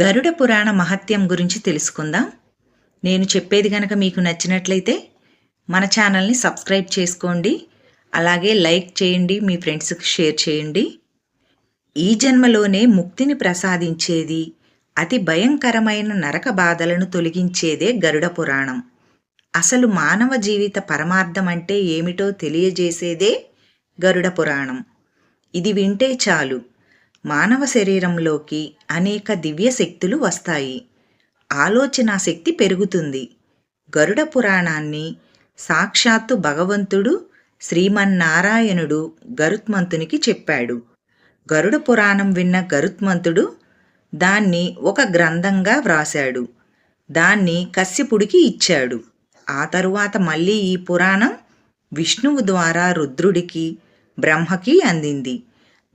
గరుడ పురాణ మహత్యం గురించి తెలుసుకుందాం. నేను చెప్పేది గనక మీకు నచ్చినట్లయితే మన ఛానల్ని సబ్స్క్రైబ్ చేసుకోండి. అలాగే లైక్ చేయండి మీ ఫ్రెండ్స్కి షేర్ చేయండి. ఈ జన్మలోనే ముక్తిని ప్రసాదించేది అతి భయంకరమైన నరక బాధలను తొలగించేదే గరుడ పురాణం. అసలు మానవ జీవిత పరమార్థం అంటే ఏమిటో తెలియజేసేదే గరుడ పురాణం. ఇది వింటే చాలు. మానవ శరీరంలోకి అనేక దివ్య శక్తులు వస్తాయి. ఆలోచన శక్తి పెరుగుతుంది. గరుడ పురాణాన్ని సాక్షాత్తు భగవంతుడు శ్రీమన్నారాయణుడు గరుత్మంతునికి చెప్పాడు. గరుడ పురాణం విన్న గరుత్మంతుడు దాన్ని ఒక గ్రంథంగా వ్రాశాడు. దాన్ని కశ్యపుడికి ఇచ్చాడు. ఆ తరువాత మళ్ళీ ఈ పురాణం విష్ణువు ద్వారా రుద్రుడికి బ్రహ్మకి అందింది.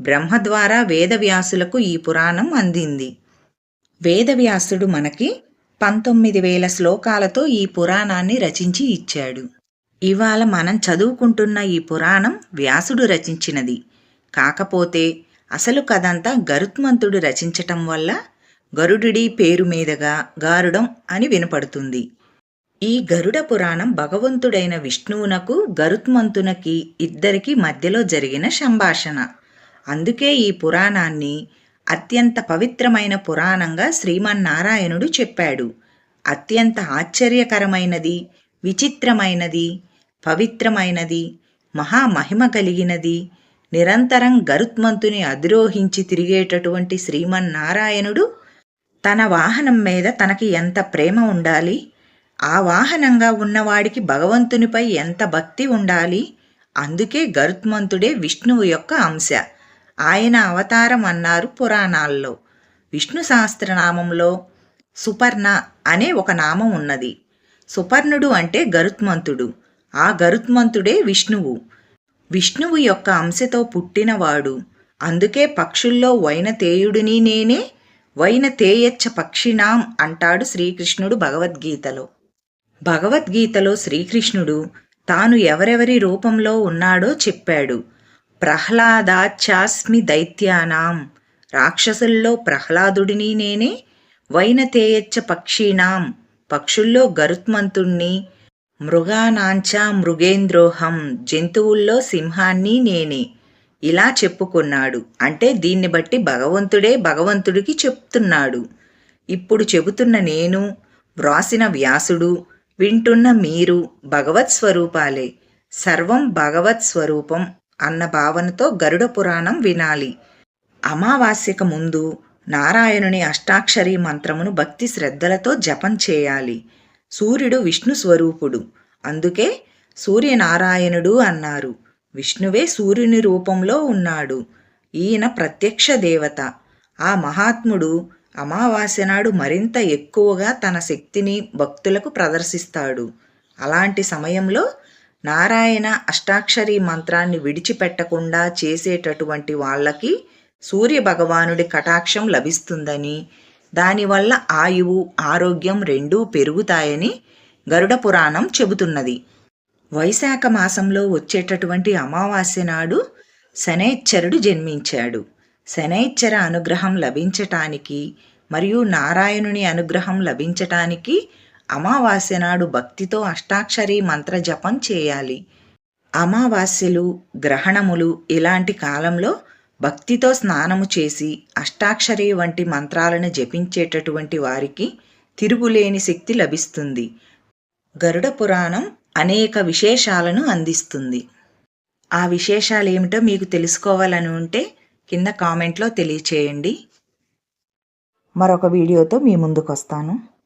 బ్రహ్మ ద్వారా వేదవ్యాసులకు ఈ పురాణం అందింది. వేదవ్యాసుడు మనకి పంతొమ్మిది వేల శ్లోకాలతో ఈ పురాణాన్ని రచించి ఇచ్చాడు. ఇవాళ మనం చదువుకుంటున్న ఈ పురాణం వ్యాసుడు రచించినది. కాకపోతే అసలు కథంతా గరుత్మంతుడు రచించటం వల్ల గరుడి పేరు మీదుగా గారుడం అని వినపడుతుంది. ఈ గరుడ పురాణం భగవంతుడైన విష్ణువునకు గరుత్మంతునకి ఇద్దరికి మధ్యలో జరిగిన సంభాషణ. అందుకే ఈ పురాణాన్ని అత్యంత పవిత్రమైన పురాణంగా శ్రీమన్నారాయణుడు చెప్పాడు. అత్యంత ఆశ్చర్యకరమైనది విచిత్రమైనది పవిత్రమైనది మహామహిమ కలిగినది నిరంతరం గరుత్మంతుని అధిరోహించి తిరిగేటటువంటి శ్రీమన్నారాయణుడు తన వాహనం మీద తనకి ఎంత ప్రేమ ఉండాలి ఆ వాహనంగా ఉన్నవాడికి భగవంతునిపై ఎంత భక్తి ఉండాలి అందుకే గరుత్మంతుడే విష్ణువు యొక్క అంశ. ఆయన అవతారం అన్నారు పురాణాల్లో. విష్ణు సహస్రనామంలో సుపర్ణ అనే ఒక నామం ఉన్నది. సుపర్ణుడు అంటే గరుత్మంతుడు. ఆ గరుత్మంతుడే విష్ణువు. విష్ణువు యొక్క అంశతో పుట్టినవాడు. అందుకే పక్షుల్లో వైనతేయుడిని నేనే వైనతేయచ్చ పక్షినాం అంటాడు శ్రీకృష్ణుడు భగవద్గీతలో. భగవద్గీతలో శ్రీకృష్ణుడు తాను ఎవరెవరి రూపంలో ఉన్నాడో చెప్పాడు. ప్రహ్లాదాచాస్మి దైత్యానాం. రాక్షసుల్లో ప్రహ్లాదుడిని నేనే వైనతేయచ్చ పక్షీణాం పక్షుల్లో గరుత్మంతుణ్ణి మృగానాంచ మృగేంద్రోహం. జంతువుల్లో సింహాన్ని నేనే. ఇలా చెప్పుకున్నాడు. అంటే దీన్ని బట్టి భగవంతుడే భగవంతుడికి చెప్తున్నాడు. ఇప్పుడు చెబుతున్న నేను వ్రాసిన వ్యాసుడు వింటున్న మీరు భగవత్ స్వరూపాలే సర్వం భగవత్ స్వరూపం అన్న భావనతో గరుడ పురాణం వినాలి. అమావాస్యకు ముందు నారాయణుని అష్టాక్షరి మంత్రమును భక్తి శ్రద్ధలతో జపం చేయాలి. సూర్యుడు విష్ణు స్వరూపుడు. అందుకే సూర్యనారాయణుడు అన్నారు. విష్ణువే సూర్యుని రూపంలో ఉన్నాడు. ఈయన ప్రత్యక్ష దేవత. ఆ మహాత్ముడు అమావాస్య నాడు మరింత ఎక్కువగా తన శక్తిని భక్తులకు ప్రదర్శిస్తాడు. అలాంటి సమయంలో నారాయణ అష్టాక్షరి మంత్రాన్ని విడిచిపెట్టకుండా చేసేటటువంటి వాళ్ళకి సూర్య భగవానుడి కటాక్షం లభిస్తుందని దానివల్ల ఆయువు ఆరోగ్యం రెండూ పెరుగుతాయని గరుడ పురాణం చెబుతున్నది. వైశాఖ మాసంలో వచ్చేటటువంటి అమావాస్య నాడు శనైశ్చరుడు జన్మించాడు. శనైశ్చర అనుగ్రహం లభించటానికి మరియు నారాయణుని అనుగ్రహం లభించటానికి అమావాస్య నాడు భక్తితో అష్టాక్షరి మంత్ర జపం చేయాలి. అమావాస్యలు గ్రహణములు ఇలాంటి కాలంలో భక్తితో స్నానము చేసి అష్టాక్షరి వంటి మంత్రాలను జపించేటటువంటి వారికి తిరుగులేని శక్తి లభిస్తుంది. గరుడ పురాణం అనేక విశేషాలను అందిస్తుంది. ఆ విశేషాలు ఏమిటో మీకు తెలుసుకోవాలని ఉంటే కింద కామెంట్లో తెలియచేయండి. మరొక వీడియోతో మీ ముందుకు వస్తాను